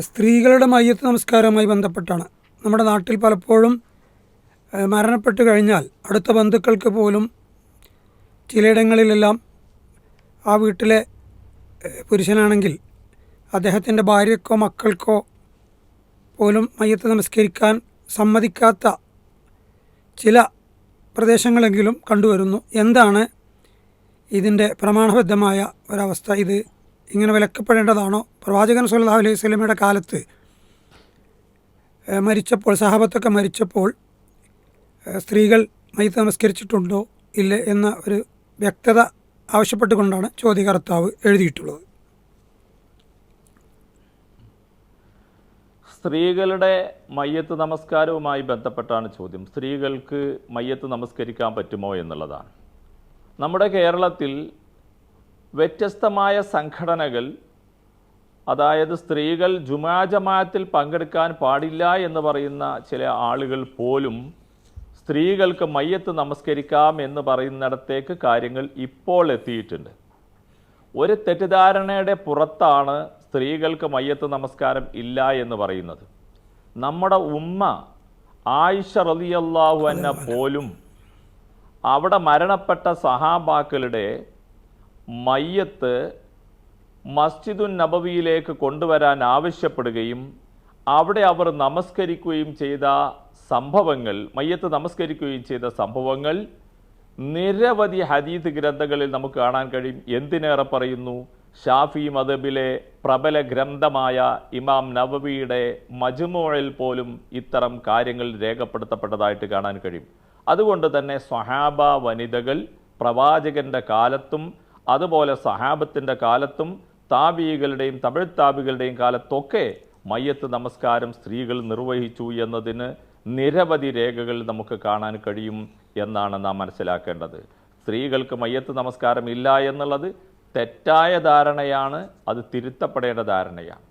സ്ത്രീകളുടെ മയ്യത്ത് നമസ്കാരവുമായി ബന്ധപ്പെട്ടാണ്. നമ്മുടെ നാട്ടിൽ പലപ്പോഴും മരണപ്പെട്ട് കഴിഞ്ഞാൽ അടുത്ത ബന്ധുക്കൾക്ക് പോലും ചിലയിടങ്ങളിലെല്ലാം ആ വീട്ടിലെ പുരുഷനാണെങ്കിൽ അദ്ദേഹത്തിന്റെ ഭാര്യക്കോ മക്കൾക്കോ പോലും മയ്യത്ത് നമസ്കരിക്കാൻ സമ്മതിക്കാത്ത ചില പ്രദേശങ്ങളെങ്കിലും കണ്ടുവരുന്നു. എന്താണ് ഇതിന്റെ പ്രമാണബദ്ധമായ ഒരവസ്ഥ? ഇത് ഇങ്ങനെ വിലക്കപ്പെടേണ്ടതാണോ? പ്രവാചകൻ സുല്ലാ അലൈഹി സ്വലമയുടെ കാലത്ത് മരിച്ചപ്പോൾ സഹാബത്തൊക്കെ മരിച്ചപ്പോൾ സ്ത്രീകൾ മയ്യത്ത് നമസ്കരിച്ചിട്ടുണ്ടോ ഇല്ല എന്ന ഒരു വ്യക്തത ആവശ്യപ്പെട്ടുകൊണ്ടാണ് ചോദ്യകർത്താവ് എഴുതിയിട്ടുള്ളത്. സ്ത്രീകളുടെ മയ്യത്ത് നമസ്കാരവുമായി ബന്ധപ്പെട്ടാണ് ചോദ്യം. സ്ത്രീകൾക്ക് മയ്യത്ത് നമസ്കരിക്കാൻ പറ്റുമോ എന്നുള്ളതാണ്. നമ്മുടെ കേരളത്തിൽ വ്യത്യസ്തമായ സംഘടനകൾ അതായത് സ്ത്രീകൾ ജുമാ ജമാഅത്തിൽ പങ്കെടുക്കാൻ പാടില്ല എന്ന് പറയുന്ന ചില ആളുകൾ പോലും സ്ത്രീകൾക്ക് മയ്യത്ത് നമസ്കരിക്കാം എന്ന് പറയുന്നിടത്തേക്ക് കാര്യങ്ങൾ ഇപ്പോൾ എത്തിയിട്ടുണ്ട്. ഒരു തെറ്റിദ്ധാരണയുടെ പുറത്താണ് സ്ത്രീകൾക്ക് മയ്യത്ത് നമസ്കാരം ഇല്ല എന്ന് പറയുന്നത്. നമ്മുടെ ഉമ്മ ആയിഷ റളിയല്ലാഹു എന്ന പോലും അവിടെ മരണപ്പെട്ട സഹാബാക്കളുടെ മയ്യത്ത് മസ്ജിദുൻ നബവിയിലേക്ക് കൊണ്ടുവരാൻ ആവശ്യപ്പെടുകയും അവിടെ അവർ നമസ്കരിക്കുകയും ചെയ്ത സംഭവങ്ങൾ മയ്യത്ത് നമസ്കരിക്കുകയും ചെയ്ത സംഭവങ്ങൾ നിരവധി ഹദീദ് ഗ്രന്ഥങ്ങളിൽ നമുക്ക് കാണാൻ കഴിയും. എന്തിനേറെ പറയുന്നു? ഷാഫി മദബിലെ പ്രബല ഗ്രന്ഥമായ ഇമാം നവവിയുടെ മജുമോഴിൽ പോലും ഇത്തരം കാര്യങ്ങൾ രേഖപ്പെടുത്തപ്പെട്ടതായിട്ട് കാണാൻ കഴിയും. അതുകൊണ്ട് തന്നെ സ്വഹാബ വനിതകൾ പ്രവാചകന്റെ കാലത്തും അതുപോലെ സഹാബത്തിന്റെ കാലത്തും താബികളുടെയും തമിഴ് താബികളുടെയും കാലത്തൊക്കെ മയ്യത്ത് നമസ്കാരം സ്ത്രീകൾ നിർവഹിച്ചു എന്നതിന് നിരവധി രേഖകൾ നമുക്ക് കാണാൻ കഴിയും എന്നാണ് നാം മനസ്സിലാക്കേണ്ടത്. സ്ത്രീകൾക്ക് മയ്യത്ത് നമസ്കാരം ഇല്ല എന്നുള്ളത് തെറ്റായ ധാരണയാണ് അത് തിരുത്തപ്പെടേണ്ട ധാരണയാണ്.